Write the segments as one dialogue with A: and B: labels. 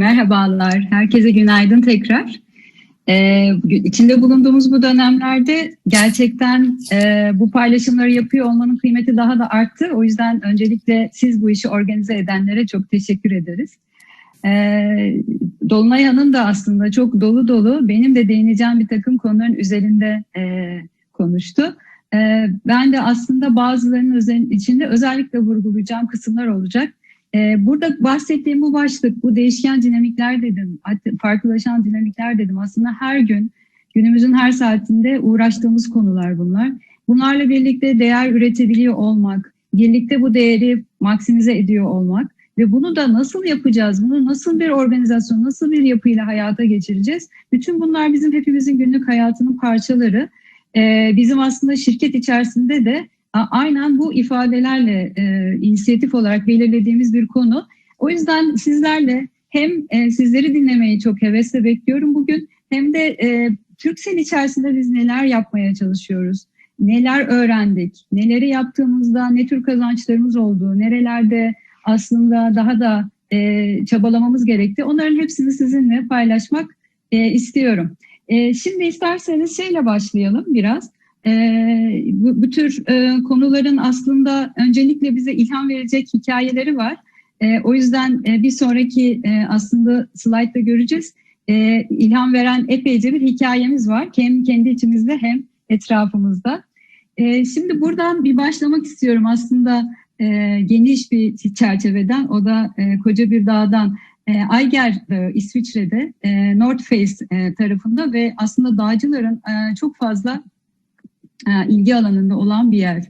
A: Merhabalar, herkese günaydın tekrar. Ee, içinde bulunduğumuz bu dönemlerde gerçekten e, bu paylaşımları yapıyor olmanın kıymeti daha da arttı. O yüzden öncelikle siz bu işi organize edenlere çok teşekkür ederiz. Ee, Dolunay Hanım da aslında çok dolu dolu, benim de değineceğim bir takım konuların üzerinde e, konuştu. Ee, ben de aslında bazılarının içinde özellikle vurgulayacağım kısımlar olacak. Ee, burada bahsettiğim bu başlık, bu değişken dinamikler dedim, farklılaşan dinamikler dedim. Aslında her gün, günümüzün her saatinde uğraştığımız konular bunlar. Bunlarla birlikte değer üretebiliyor olmak, birlikte bu değeri maksimize ediyor olmak ve bunu da nasıl yapacağız, bunu nasıl bir organizasyon, nasıl bir yapıyla hayata geçireceğiz? Bütün bunlar bizim hepimizin günlük hayatının parçaları. Ee, bizim aslında şirket içerisinde de aynen bu ifadelerle e, inisiyatif olarak belirlediğimiz bir konu. O yüzden sizlerle hem e, sizleri dinlemeyi çok hevesle bekliyorum bugün hem de e, Türksel içerisinde biz neler yapmaya çalışıyoruz, neler öğrendik, neleri yaptığımızda ne tür kazançlarımız oldu, nerelerde aslında daha da e, çabalamamız gerekti. Onların hepsini sizinle paylaşmak e, istiyorum. E, şimdi isterseniz şeyle başlayalım biraz. E, bu, bu tür e, konuların aslında öncelikle bize ilham verecek hikayeleri var. E, o yüzden e, bir sonraki e, aslında slaytta göreceğiz. E, ilham veren epeyce bir hikayemiz var. Hem kendi içimizde hem etrafımızda. E, şimdi buradan bir başlamak istiyorum aslında e, geniş bir çerçeveden. O da e, koca bir dağdan. E, Ayger e, İsviçre'de e, North Face e, tarafında ve aslında dağcıların e, çok fazla ilgi alanında olan bir yer.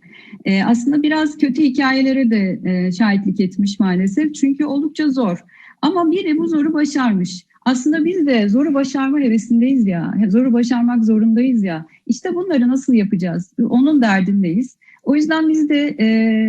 A: E, aslında biraz kötü hikayelere de e, şahitlik etmiş maalesef. Çünkü oldukça zor. Ama biri bu zoru başarmış. Aslında biz de zoru başarma hevesindeyiz ya. Zoru başarmak zorundayız ya. İşte bunları nasıl yapacağız? Onun derdindeyiz. O yüzden biz de e,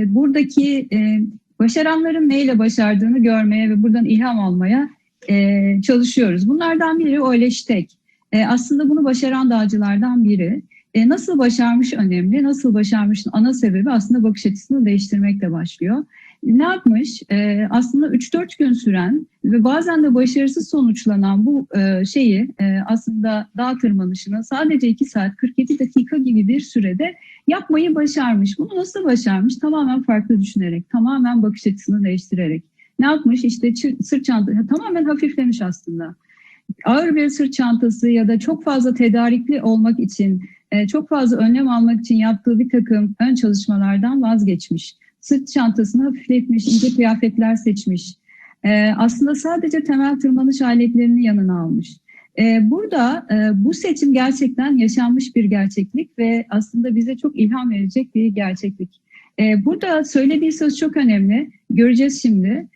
A: buradaki e, başaranların neyle başardığını görmeye ve buradan ilham almaya e, çalışıyoruz. Bunlardan biri Ole Stek. E, aslında bunu başaran dağcılardan biri. E, nasıl başarmış önemli, nasıl başarmışın ana sebebi aslında bakış açısını değiştirmekle başlıyor. Ne yapmış? E, aslında 3-4 gün süren ve bazen de başarısız sonuçlanan bu e, şeyi e, aslında dağ tırmanışını sadece 2 saat 47 dakika gibi bir sürede yapmayı başarmış. Bunu nasıl başarmış? Tamamen farklı düşünerek, tamamen bakış açısını değiştirerek. Ne yapmış? İşte sırt çantası tamamen hafiflemiş aslında. Ağır bir sırt çantası ya da çok fazla tedarikli olmak için çok fazla önlem almak için yaptığı bir takım ön çalışmalardan vazgeçmiş. Sırt çantasını hafifletmiş, ince kıyafetler seçmiş. E, aslında sadece temel tırmanış aletlerini yanına almış. E, burada bu seçim gerçekten yaşanmış bir gerçeklik ve aslında bize çok ilham verecek bir gerçeklik. burada söylediği söz çok önemli. Göreceğiz şimdi.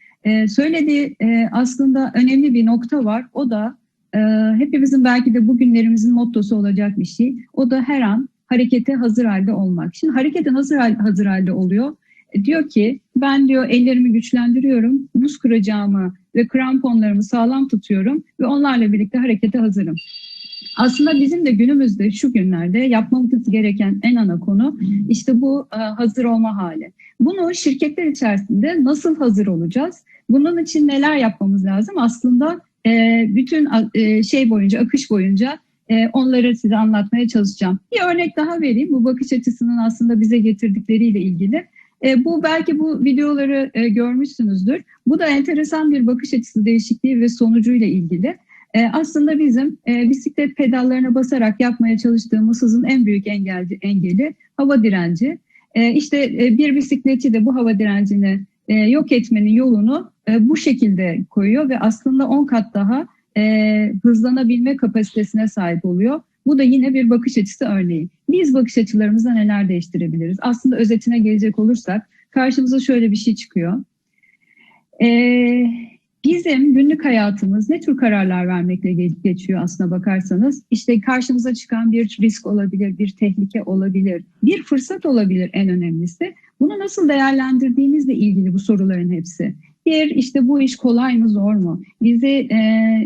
A: söylediği aslında önemli bir nokta var. O da e, hepimizin belki de bugünlerimizin mottosu olacak bir şey. O da her an harekete hazır halde olmak. Şimdi harekete hazır, hazır halde oluyor. E, diyor ki ben diyor ellerimi güçlendiriyorum, buz kıracağımı ve kramponlarımı sağlam tutuyorum ve onlarla birlikte harekete hazırım. Aslında bizim de günümüzde şu günlerde yapmamız gereken en ana konu işte bu e, hazır olma hali. Bunu şirketler içerisinde nasıl hazır olacağız? Bunun için neler yapmamız lazım? Aslında e, bütün e, şey boyunca, akış boyunca e, onları size anlatmaya çalışacağım. Bir örnek daha vereyim. Bu bakış açısının aslında bize getirdikleriyle ilgili. E, bu belki bu videoları e, görmüşsünüzdür. Bu da enteresan bir bakış açısı değişikliği ve sonucuyla ilgili. E, aslında bizim e, bisiklet pedallarına basarak yapmaya çalıştığımız hızın en büyük engel, engeli hava direnci. E, işte e, bir bisikletçi de bu hava direncini e, yok etmenin yolunu e, bu şekilde koyuyor ve aslında 10 kat daha e, hızlanabilme kapasitesine sahip oluyor. Bu da yine bir bakış açısı örneği. Biz bakış açılarımızda neler değiştirebiliriz? Aslında özetine gelecek olursak karşımıza şöyle bir şey çıkıyor. Ee, bizim günlük hayatımız ne tür kararlar vermekle geçiyor aslına bakarsanız? İşte karşımıza çıkan bir risk olabilir, bir tehlike olabilir, bir fırsat olabilir en önemlisi. Bunu nasıl değerlendirdiğimizle ilgili bu soruların hepsi. Bir, işte bu iş kolay mı zor mu? Bizi e,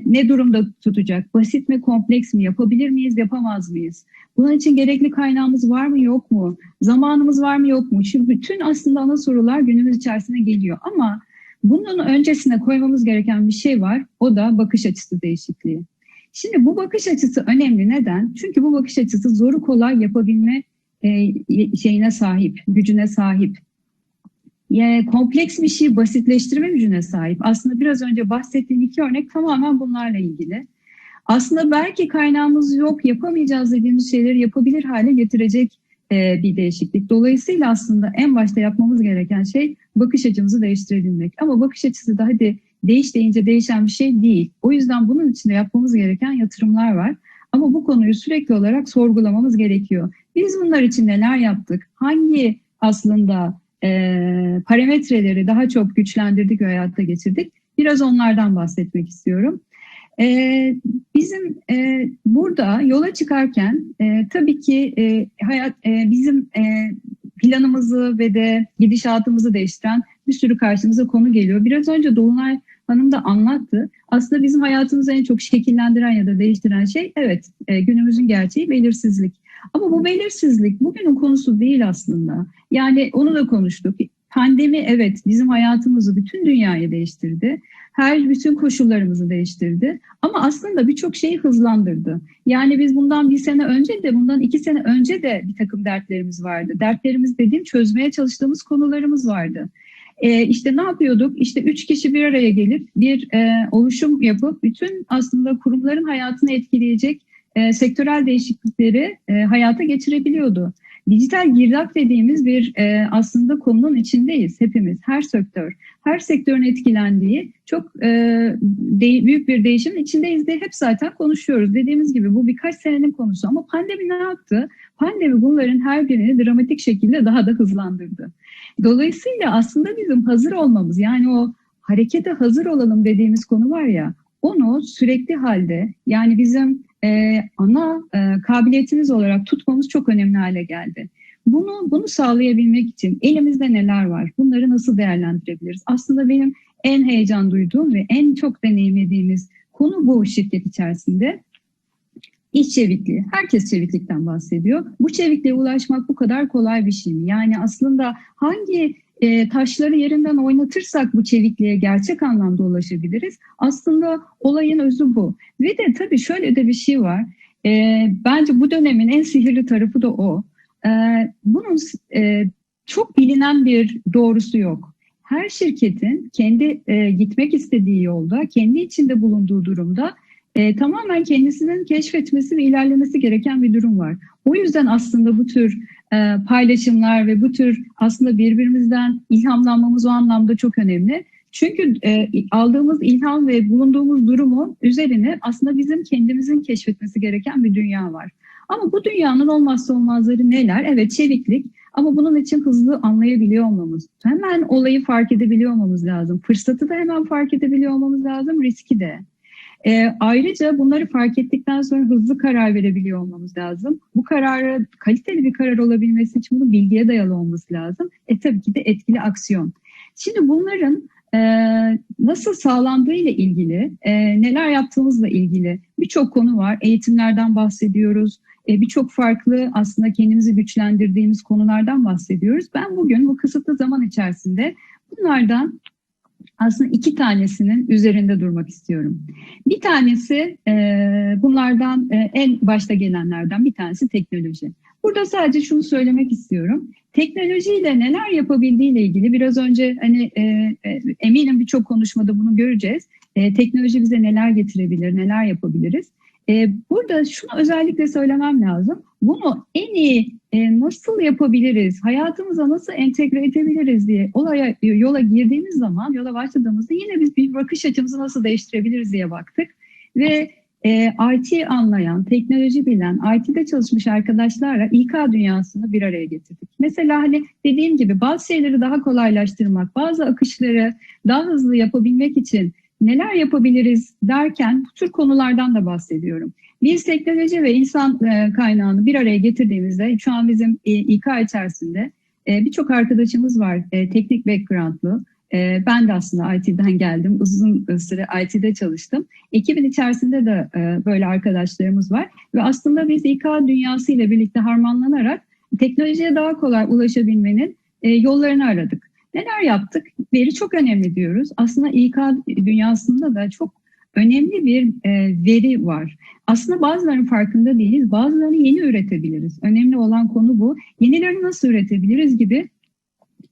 A: ne durumda tutacak? Basit mi kompleks mi? Yapabilir miyiz yapamaz mıyız? Bunun için gerekli kaynağımız var mı yok mu? Zamanımız var mı yok mu? Şimdi bütün aslında ana sorular günümüz içerisine geliyor ama Bunun öncesine koymamız gereken bir şey var. O da bakış açısı değişikliği. Şimdi bu bakış açısı önemli. Neden? Çünkü bu bakış açısı zoru kolay yapabilme şeyine sahip, gücüne sahip. Yani kompleks bir şeyi basitleştirme gücüne sahip. Aslında biraz önce bahsettiğim iki örnek tamamen bunlarla ilgili. Aslında belki kaynağımız yok, yapamayacağız dediğimiz şeyleri yapabilir hale getirecek e, bir değişiklik. Dolayısıyla aslında en başta yapmamız gereken şey bakış açımızı değiştirebilmek. Ama bakış açısı da hadi değiş deyince değişen bir şey değil. O yüzden bunun için de yapmamız gereken yatırımlar var. Ama bu konuyu sürekli olarak sorgulamamız gerekiyor. Biz bunlar için neler yaptık? Hangi aslında e, parametreleri daha çok güçlendirdik ve hayatta geçirdik? Biraz onlardan bahsetmek istiyorum. E, bizim e, burada yola çıkarken e, tabii ki e, hayat e, bizim e, planımızı ve de gidişatımızı değiştiren bir sürü karşımıza konu geliyor. Biraz önce Dolunay Hanım da anlattı. Aslında bizim hayatımızı en çok şekillendiren ya da değiştiren şey evet e, günümüzün gerçeği belirsizlik. Ama bu belirsizlik bugünün konusu değil aslında. Yani onu da konuştuk. Pandemi evet bizim hayatımızı bütün dünyayı değiştirdi. Her bütün koşullarımızı değiştirdi. Ama aslında birçok şeyi hızlandırdı. Yani biz bundan bir sene önce de bundan iki sene önce de bir takım dertlerimiz vardı. Dertlerimiz dediğim çözmeye çalıştığımız konularımız vardı. E, işte ne yapıyorduk? İşte üç kişi bir araya gelip bir e, oluşum yapıp bütün aslında kurumların hayatını etkileyecek e, sektörel değişiklikleri e, hayata geçirebiliyordu. Dijital girdap dediğimiz bir e, aslında konunun içindeyiz hepimiz, her sektör. Her sektörün etkilendiği çok e, de, büyük bir değişimin içindeyiz diye hep zaten konuşuyoruz. Dediğimiz gibi bu birkaç senenin konusu ama pandemi ne yaptı? Pandemi bunların her birini dramatik şekilde daha da hızlandırdı. Dolayısıyla aslında bizim hazır olmamız yani o harekete hazır olalım dediğimiz konu var ya onu sürekli halde yani bizim e, ana e, kabiliyetimiz olarak tutmamız çok önemli hale geldi. Bunu bunu sağlayabilmek için elimizde neler var? Bunları nasıl değerlendirebiliriz? Aslında benim en heyecan duyduğum ve en çok deneyimlediğimiz konu bu şirket içerisinde. İç çevikliği. Herkes çeviklikten bahsediyor. Bu çevikliğe ulaşmak bu kadar kolay bir şey mi? Yani aslında hangi e, taşları yerinden oynatırsak bu çevikliğe gerçek anlamda ulaşabiliriz. Aslında olayın özü bu. Ve de tabii şöyle de bir şey var. E, bence bu dönemin en sihirli tarafı da o. E, bunun e, çok bilinen bir doğrusu yok. Her şirketin kendi e, gitmek istediği yolda, kendi içinde bulunduğu durumda e, tamamen kendisinin keşfetmesi ve ilerlemesi gereken bir durum var. O yüzden aslında bu tür e, paylaşımlar ve bu tür aslında birbirimizden ilhamlanmamız o anlamda çok önemli. Çünkü e, aldığımız ilham ve bulunduğumuz durumun üzerine aslında bizim kendimizin keşfetmesi gereken bir dünya var. Ama bu dünyanın olmazsa olmazları neler? Evet çeviklik ama bunun için hızlı anlayabiliyor olmamız. Hemen olayı fark edebiliyor olmamız lazım. Fırsatı da hemen fark edebiliyor olmamız lazım, riski de. E, ayrıca bunları fark ettikten sonra hızlı karar verebiliyor olmamız lazım. Bu kararı kaliteli bir karar olabilmesi için bunun bilgiye dayalı olması lazım. E tabii ki de etkili aksiyon. Şimdi bunların e, nasıl sağlandığı ile ilgili, e, neler yaptığımızla ilgili birçok konu var. Eğitimlerden bahsediyoruz. E, birçok farklı aslında kendimizi güçlendirdiğimiz konulardan bahsediyoruz. Ben bugün bu kısıtlı zaman içerisinde bunlardan aslında iki tanesinin üzerinde durmak istiyorum. Bir tanesi e, bunlardan e, en başta gelenlerden bir tanesi teknoloji. Burada sadece şunu söylemek istiyorum. Teknolojiyle neler yapabildiğiyle ilgili biraz önce hani e, e, eminim birçok konuşmada bunu göreceğiz. E, teknoloji bize neler getirebilir, neler yapabiliriz. E, burada şunu özellikle söylemem lazım. Bunu en iyi e, nasıl yapabiliriz, hayatımıza nasıl entegre edebiliriz diye olaya yola girdiğimiz zaman, yola başladığımızda yine biz bir bakış açımızı nasıl değiştirebiliriz diye baktık. Ve e, IT anlayan, teknoloji bilen, IT'de çalışmış arkadaşlarla İK dünyasını bir araya getirdik. Mesela hani dediğim gibi bazı şeyleri daha kolaylaştırmak, bazı akışları daha hızlı yapabilmek için neler yapabiliriz derken bu tür konulardan da bahsediyorum. Biz teknoloji ve insan e, kaynağını bir araya getirdiğimizde şu an bizim e, İK içerisinde e, birçok arkadaşımız var teknik backgroundlı. Ben de aslında IT'den geldim. Uzun süre IT'de çalıştım. Ekibin içerisinde de böyle arkadaşlarımız var. Ve aslında biz İK dünyası ile birlikte harmanlanarak teknolojiye daha kolay ulaşabilmenin yollarını aradık. Neler yaptık? Veri çok önemli diyoruz. Aslında İK dünyasında da çok önemli bir e, veri var. Aslında bazılarının farkında değiliz. Bazılarını yeni üretebiliriz. Önemli olan konu bu. Yenilerini nasıl üretebiliriz gibi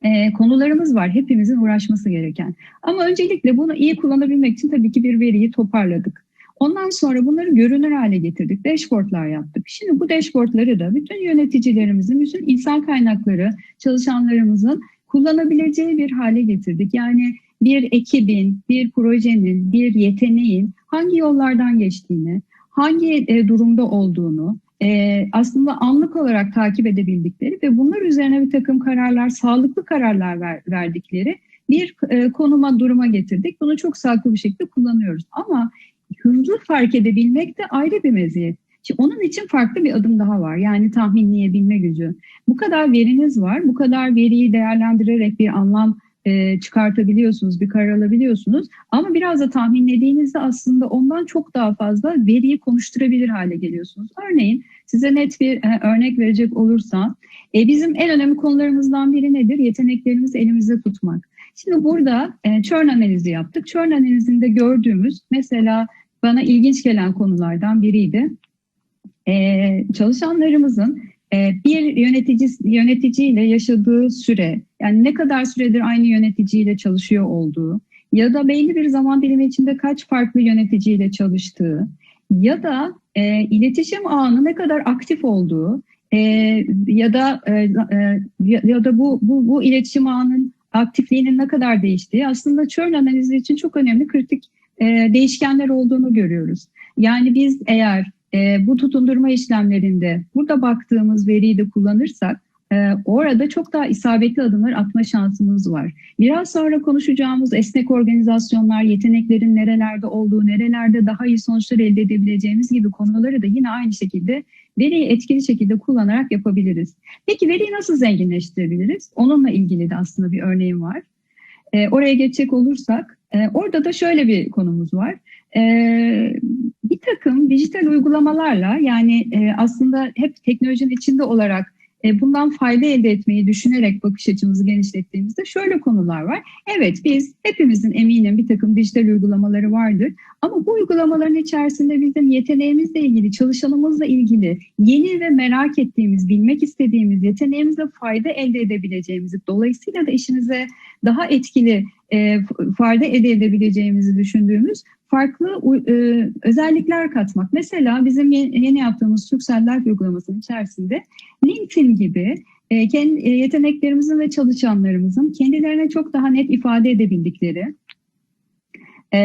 A: e, konularımız var. Hepimizin uğraşması gereken. Ama öncelikle bunu iyi kullanabilmek için tabii ki bir veriyi toparladık. Ondan sonra bunları görünür hale getirdik. Dashboardlar yaptık. Şimdi bu dashboardları da bütün yöneticilerimizin, bütün insan kaynakları çalışanlarımızın kullanabileceği bir hale getirdik. Yani bir ekibin, bir projenin, bir yeteneğin hangi yollardan geçtiğini, hangi e, durumda olduğunu e, aslında anlık olarak takip edebildikleri ve bunlar üzerine bir takım kararlar, sağlıklı kararlar ver, verdikleri bir e, konuma, duruma getirdik. Bunu çok sağlıklı bir şekilde kullanıyoruz. Ama hızlı fark edebilmek de ayrı bir meziyet. Şimdi onun için farklı bir adım daha var. Yani tahminleyebilme gücü. Bu kadar veriniz var. Bu kadar veriyi değerlendirerek bir anlam e, çıkartabiliyorsunuz, bir karar alabiliyorsunuz. Ama biraz da tahminlediğinizde aslında ondan çok daha fazla veriyi konuşturabilir hale geliyorsunuz. Örneğin size net bir e, örnek verecek olursa e, bizim en önemli konularımızdan biri nedir? Yeteneklerimizi elimizde tutmak. Şimdi burada e, churn analizi yaptık. Churn analizinde gördüğümüz mesela bana ilginç gelen konulardan biriydi. E, çalışanlarımızın e, bir yönetici yöneticiyle yaşadığı süre, yani ne kadar süredir aynı yöneticiyle çalışıyor olduğu ya da belli bir zaman dilimi içinde kaç farklı yöneticiyle çalıştığı ya da e, iletişim ağının ne kadar aktif olduğu e, ya da e, e, ya da bu, bu bu iletişim ağının aktifliğinin ne kadar değiştiği aslında churn analizi için çok önemli kritik e, değişkenler olduğunu görüyoruz. Yani biz eğer e, bu tutundurma işlemlerinde burada baktığımız veriyi de kullanırsak e, orada çok daha isabetli adımlar atma şansımız var. Biraz sonra konuşacağımız esnek organizasyonlar, yeteneklerin nerelerde olduğu, nerelerde daha iyi sonuçlar elde edebileceğimiz gibi konuları da yine aynı şekilde veriyi etkili şekilde kullanarak yapabiliriz. Peki veriyi nasıl zenginleştirebiliriz? Onunla ilgili de aslında bir örneğim var. E, oraya geçecek olursak, e, orada da şöyle bir konumuz var. E, bir takım dijital uygulamalarla yani e, aslında hep teknolojinin içinde olarak e, bundan fayda elde etmeyi düşünerek bakış açımızı genişlettiğimizde şöyle konular var. Evet biz hepimizin eminim bir takım dijital uygulamaları vardır ama bu uygulamaların içerisinde bizim yeteneğimizle ilgili, çalışanımızla ilgili yeni ve merak ettiğimiz, bilmek istediğimiz, yeteneğimizle fayda elde edebileceğimizi, dolayısıyla da işimize daha etkili e, fayda elde edebileceğimizi düşündüğümüz farklı e, özellikler katmak. Mesela bizim yeni yaptığımız Türksel Life uygulamasının içerisinde LinkedIn gibi e, kendi, e, yeteneklerimizin ve çalışanlarımızın kendilerine çok daha net ifade edebildikleri, e,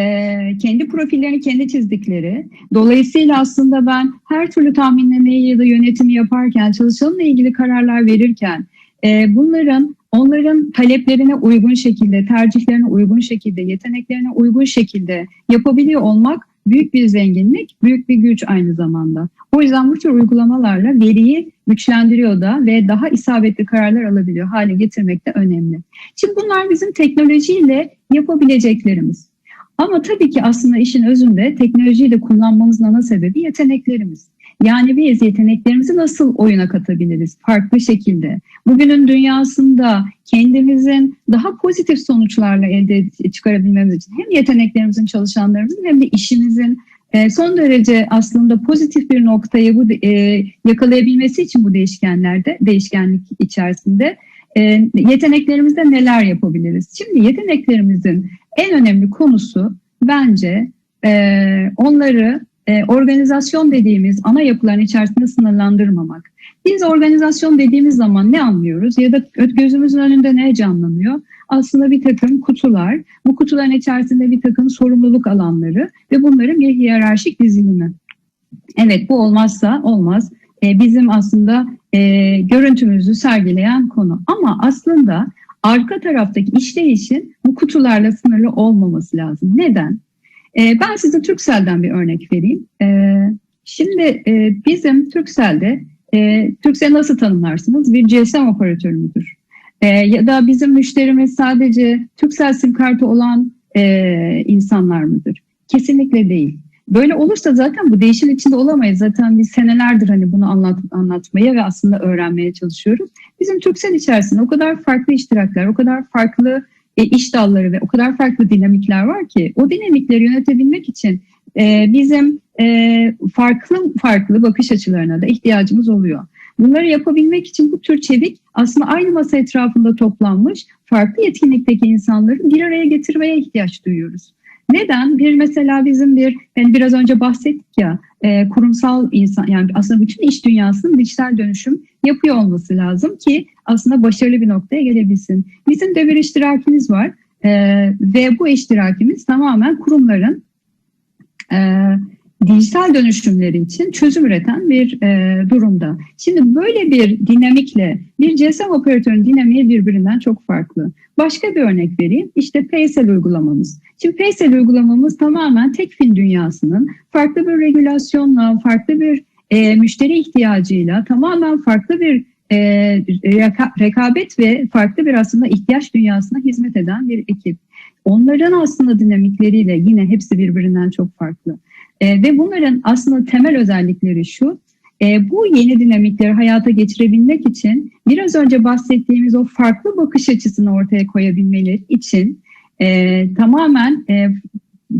A: kendi profillerini kendi çizdikleri, dolayısıyla aslında ben her türlü tahminlemeyi ya da yönetimi yaparken, çalışanla ilgili kararlar verirken, e, bunların onların taleplerine uygun şekilde, tercihlerine uygun şekilde, yeteneklerine uygun şekilde yapabiliyor olmak büyük bir zenginlik, büyük bir güç aynı zamanda. O yüzden bu tür uygulamalarla veriyi güçlendiriyor da ve daha isabetli kararlar alabiliyor hale getirmek de önemli. Şimdi bunlar bizim teknolojiyle yapabileceklerimiz. Ama tabii ki aslında işin özünde teknolojiyi de kullanmamızın ana sebebi yeteneklerimiz. Yani biz yeteneklerimizi nasıl oyuna katabiliriz farklı şekilde? Bugünün dünyasında kendimizin daha pozitif sonuçlarla elde çıkarabilmemiz için hem yeteneklerimizin çalışanlarımızın hem de işimizin e, son derece aslında pozitif bir noktayı bu e, yakalayabilmesi için bu değişkenlerde değişkenlik içerisinde e, yeteneklerimizde neler yapabiliriz? Şimdi yeteneklerimizin en önemli konusu bence onları e, organizasyon dediğimiz ana yapıların içerisinde sınırlandırmamak. Biz organizasyon dediğimiz zaman ne anlıyoruz ya da gözümüzün önünde ne canlanıyor? Aslında bir takım kutular, bu kutuların içerisinde bir takım sorumluluk alanları ve bunların bir hiyerarşik dizilimi. Evet bu olmazsa olmaz. E, bizim aslında e, görüntümüzü sergileyen konu. Ama aslında arka taraftaki işleyişin bu kutularla sınırlı olmaması lazım. Neden? E, ben size Türkcell'den bir örnek vereyim. E, şimdi e, bizim Türkcell'de, e, nasıl tanımlarsınız? Bir GSM operatörü müdür? E, ya da bizim müşterimiz sadece Türkcell sim kartı olan e, insanlar mıdır? Kesinlikle değil. Böyle olursa zaten bu değişim içinde olamayız. Zaten biz senelerdir hani bunu anlat, anlatmaya ve aslında öğrenmeye çalışıyoruz. Bizim Türksel içerisinde o kadar farklı iştirakler, o kadar farklı iş dalları ve o kadar farklı dinamikler var ki o dinamikleri yönetebilmek için e, bizim e, farklı farklı bakış açılarına da ihtiyacımız oluyor. Bunları yapabilmek için bu tür çevik aslında aynı masa etrafında toplanmış farklı yetkinlikteki insanları bir araya getirmeye ihtiyaç duyuyoruz. Neden? Bir mesela bizim bir, yani biraz önce bahsettik ya, e, kurumsal insan, yani aslında bütün iş dünyasının dijital dönüşüm yapıyor olması lazım ki aslında başarılı bir noktaya gelebilsin. Bizim de bir iştirakimiz var e, ve bu iştirakimiz tamamen kurumların e, dijital dönüşümleri için çözüm üreten bir e, durumda. Şimdi böyle bir dinamikle bir GSM operatörün dinamiği birbirinden çok farklı. Başka bir örnek vereyim. İşte Paysel uygulamamız. Şimdi Paysel uygulamamız tamamen tekfin dünyasının farklı bir regülasyonla, farklı bir e, müşteri ihtiyacıyla, tamamen farklı bir e, reka, rekabet ve farklı bir aslında ihtiyaç dünyasına hizmet eden bir ekip. Onların aslında dinamikleriyle yine hepsi birbirinden çok farklı. E, ve bunların aslında temel özellikleri şu, e, bu yeni dinamikleri hayata geçirebilmek için biraz önce bahsettiğimiz o farklı bakış açısını ortaya koyabilmeleri için e, tamamen e,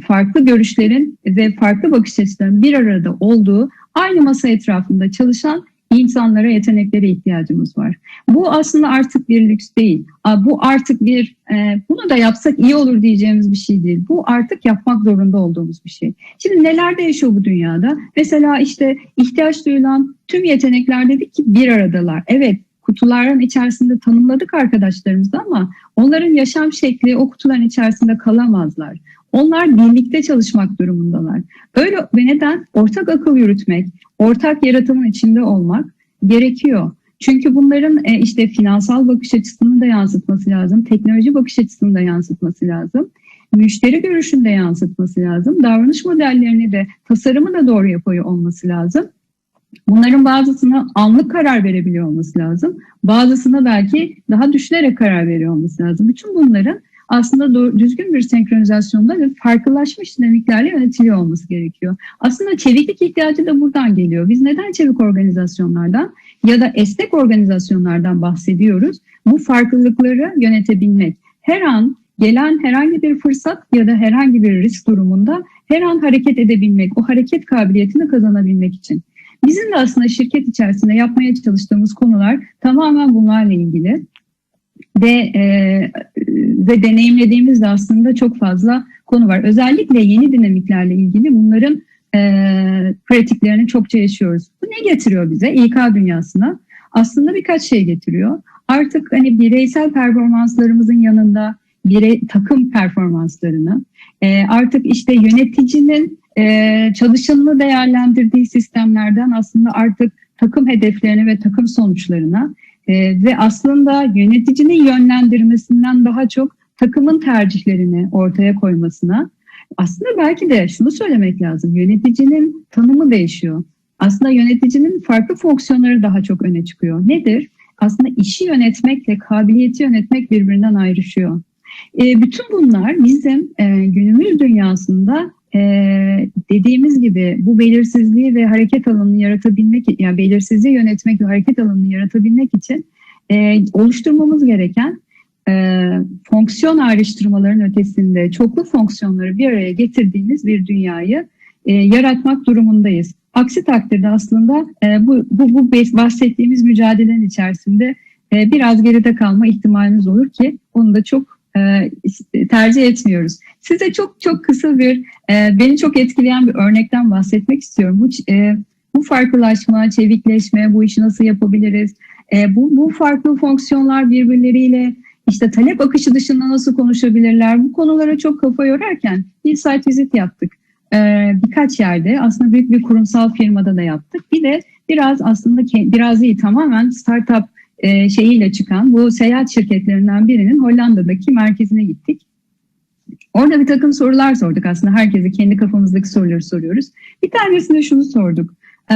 A: farklı görüşlerin ve farklı bakış açılarının bir arada olduğu aynı masa etrafında çalışan insanlara, yeteneklere ihtiyacımız var. Bu aslında artık bir lüks değil. Bu artık bir, e, bunu da yapsak iyi olur diyeceğimiz bir şey değil. Bu artık yapmak zorunda olduğumuz bir şey. Şimdi neler değişiyor bu dünyada? Mesela işte ihtiyaç duyulan tüm yetenekler dedik ki bir aradalar. Evet kutuların içerisinde tanımladık arkadaşlarımızı ama onların yaşam şekli o kutuların içerisinde kalamazlar. Onlar birlikte çalışmak durumundalar. Öyle ve neden? Ortak akıl yürütmek, ortak yaratımın içinde olmak gerekiyor. Çünkü bunların e, işte finansal bakış açısını da yansıtması lazım, teknoloji bakış açısını da yansıtması lazım, müşteri görüşünü de yansıtması lazım, davranış modellerini de, tasarımı da doğru yapıyor olması lazım. Bunların bazısına anlık karar verebiliyor olması lazım. Bazısına belki daha düşünerek karar veriyor olması lazım. Bütün bunların aslında doğru, düzgün bir senkronizasyonda ve farklılaşmış dinamiklerle yönetiliyor olması gerekiyor. Aslında çeviklik ihtiyacı da buradan geliyor. Biz neden çevik organizasyonlardan ya da esnek organizasyonlardan bahsediyoruz? Bu farklılıkları yönetebilmek. Her an gelen herhangi bir fırsat ya da herhangi bir risk durumunda her an hareket edebilmek, o hareket kabiliyetini kazanabilmek için. Bizim de aslında şirket içerisinde yapmaya çalıştığımız konular tamamen bunlarla ilgili ve e, ve deneyimlediğimiz de aslında çok fazla konu var. Özellikle yeni dinamiklerle ilgili bunların e, pratiklerini çokça yaşıyoruz. Bu ne getiriyor bize İK dünyasına? Aslında birkaç şey getiriyor. Artık hani bireysel performanslarımızın yanında birey, takım performanslarını, e, artık işte yöneticinin e, çalışanını değerlendirdiği sistemlerden aslında artık takım hedeflerini ve takım sonuçlarına e, ve aslında yöneticinin yönlendirmesinden daha çok takımın tercihlerini ortaya koymasına aslında belki de şunu söylemek lazım. Yöneticinin tanımı değişiyor. Aslında yöneticinin farklı fonksiyonları daha çok öne çıkıyor. Nedir? Aslında işi yönetmekle kabiliyeti yönetmek birbirinden ayrışıyor. E, bütün bunlar bizim e, günümüz dünyasında e, dediğimiz gibi bu belirsizliği ve hareket alanını yaratabilmek, yani belirsizliği yönetmek ve hareket alanını yaratabilmek için e, oluşturmamız gereken e, fonksiyon ayrıştırmaların ötesinde çoklu fonksiyonları bir araya getirdiğimiz bir dünyayı e, yaratmak durumundayız. Aksi takdirde aslında e, bu, bu, bu bahsettiğimiz mücadelenin içerisinde e, biraz geride kalma ihtimalimiz olur ki onu da çok e, tercih etmiyoruz. Size çok çok kısa bir, e, beni çok etkileyen bir örnekten bahsetmek istiyorum. Bu, e, bu farklılaşma, çevikleşme, bu işi nasıl yapabiliriz? E, bu, bu farklı fonksiyonlar birbirleriyle işte talep akışı dışında nasıl konuşabilirler? Bu konulara çok kafa yorarken bir site visit yaptık. Ee, birkaç yerde aslında büyük bir kurumsal firmada da yaptık. Bir de biraz aslında biraz iyi tamamen startup e, şeyiyle çıkan bu seyahat şirketlerinden birinin Hollanda'daki merkezine gittik. Orada bir takım sorular sorduk aslında. Herkese kendi kafamızdaki soruları soruyoruz. Bir tanesinde şunu sorduk. Ee,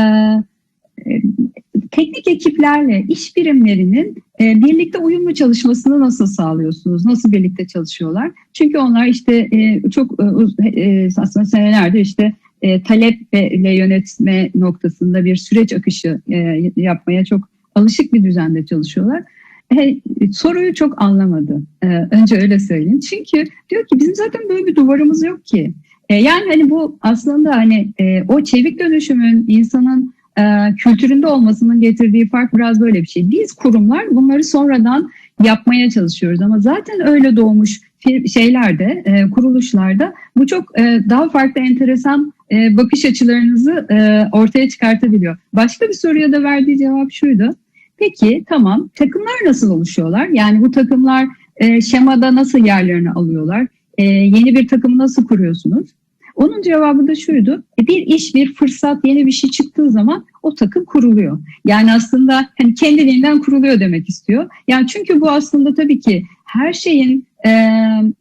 A: e, teknik ekiplerle iş birimlerinin e, birlikte uyumlu çalışmasını nasıl sağlıyorsunuz? Nasıl birlikte çalışıyorlar? Çünkü onlar işte e, çok e, e, aslında senelerdir işte e, taleple yönetme noktasında bir süreç akışı e, yapmaya çok alışık bir düzende çalışıyorlar. E, soruyu çok anlamadı. E, önce öyle söyleyeyim. Çünkü diyor ki bizim zaten böyle bir duvarımız yok ki. E, yani hani bu aslında hani e, o çevik dönüşümün insanın e, kültüründe olmasının getirdiği fark biraz böyle bir şey. Biz kurumlar bunları sonradan yapmaya çalışıyoruz ama zaten öyle doğmuş şeylerde, e, kuruluşlarda bu çok e, daha farklı enteresan e, bakış açılarınızı e, ortaya çıkartabiliyor. Başka bir soruya da verdiği cevap şuydu. Peki tamam takımlar nasıl oluşuyorlar? Yani bu takımlar e, şemada nasıl yerlerini alıyorlar? E, yeni bir takımı nasıl kuruyorsunuz? Onun cevabı da şuydu. E, bir iş, bir fırsat, yeni bir şey çıktığı zaman o takım kuruluyor. Yani aslında hani kendiliğinden kuruluyor demek istiyor. Yani çünkü bu aslında tabii ki her şeyin e,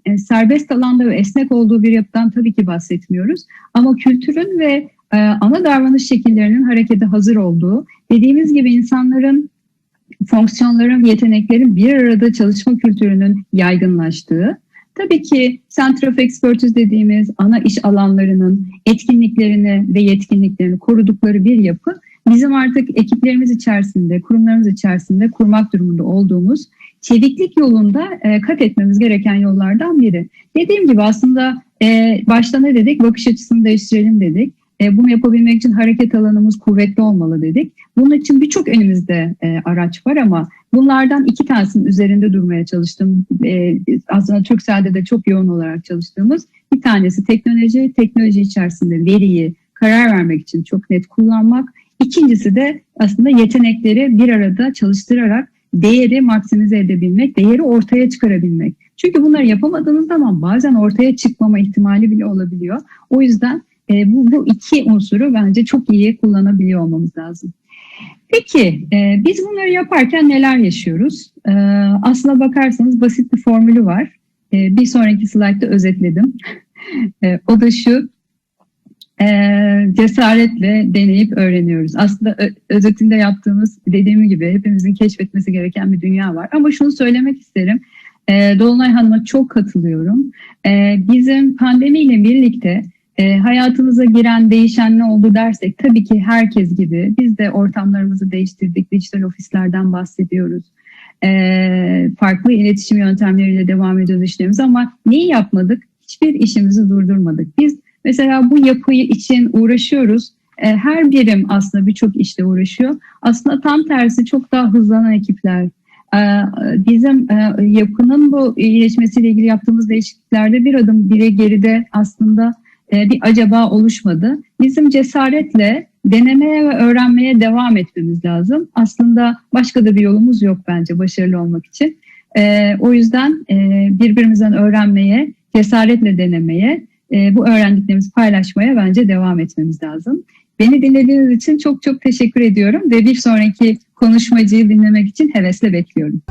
A: e, serbest alanda ve esnek olduğu bir yapıdan tabii ki bahsetmiyoruz. Ama kültürün ve e, ana davranış şekillerinin harekete hazır olduğu, dediğimiz gibi insanların fonksiyonların, yeteneklerin bir arada çalışma kültürünün yaygınlaştığı, tabii ki Center of Expertise dediğimiz ana iş alanlarının etkinliklerini ve yetkinliklerini korudukları bir yapı, bizim artık ekiplerimiz içerisinde, kurumlarımız içerisinde kurmak durumunda olduğumuz çeviklik yolunda e, kat etmemiz gereken yollardan biri. Dediğim gibi aslında e, başta ne dedik? Bakış açısını değiştirelim dedik. E, bunu yapabilmek için hareket alanımız kuvvetli olmalı dedik. Bunun için birçok elimizde e, araç var ama bunlardan iki tanesinin üzerinde durmaya çalıştım. E, aslında Türkcell'de de çok yoğun olarak çalıştığımız bir tanesi teknoloji, teknoloji içerisinde veriyi karar vermek için çok net kullanmak. İkincisi de aslında yetenekleri bir arada çalıştırarak değeri maksimize edebilmek, değeri ortaya çıkarabilmek. Çünkü bunları yapamadığınız zaman bazen ortaya çıkmama ihtimali bile olabiliyor. O yüzden e, bu, bu iki unsuru bence çok iyi kullanabiliyor olmamız lazım. Peki e, biz bunları yaparken neler yaşıyoruz? E, aslına bakarsanız basit bir formülü var. E, bir sonraki slaytta özetledim. e, o da şu, e, cesaretle deneyip öğreniyoruz. Aslında özetinde yaptığımız dediğim gibi hepimizin keşfetmesi gereken bir dünya var. Ama şunu söylemek isterim. E, Dolunay Hanım'a çok katılıyorum. E, bizim pandemiyle birlikte e, hayatımıza giren değişen ne oldu dersek tabii ki herkes gibi biz de ortamlarımızı değiştirdik. Dijital ofislerden bahsediyoruz. E, farklı iletişim yöntemleriyle devam ediyoruz işlerimiz ama neyi yapmadık? Hiçbir işimizi durdurmadık. Biz mesela bu yapıyı için uğraşıyoruz. E, her birim aslında birçok işte uğraşıyor. Aslında tam tersi çok daha hızlanan ekipler, e, bizim e, yapının bu iyileşmesiyle ilgili yaptığımız değişikliklerde bir adım bire geride aslında e, bir acaba oluşmadı. Bizim cesaretle denemeye ve öğrenmeye devam etmemiz lazım. Aslında başka da bir yolumuz yok bence başarılı olmak için. E, o yüzden e, birbirimizden öğrenmeye, cesaretle denemeye, bu öğrendiklerimizi paylaşmaya bence devam etmemiz lazım. Beni dinlediğiniz için çok çok teşekkür ediyorum ve bir sonraki konuşmacıyı dinlemek için hevesle bekliyorum.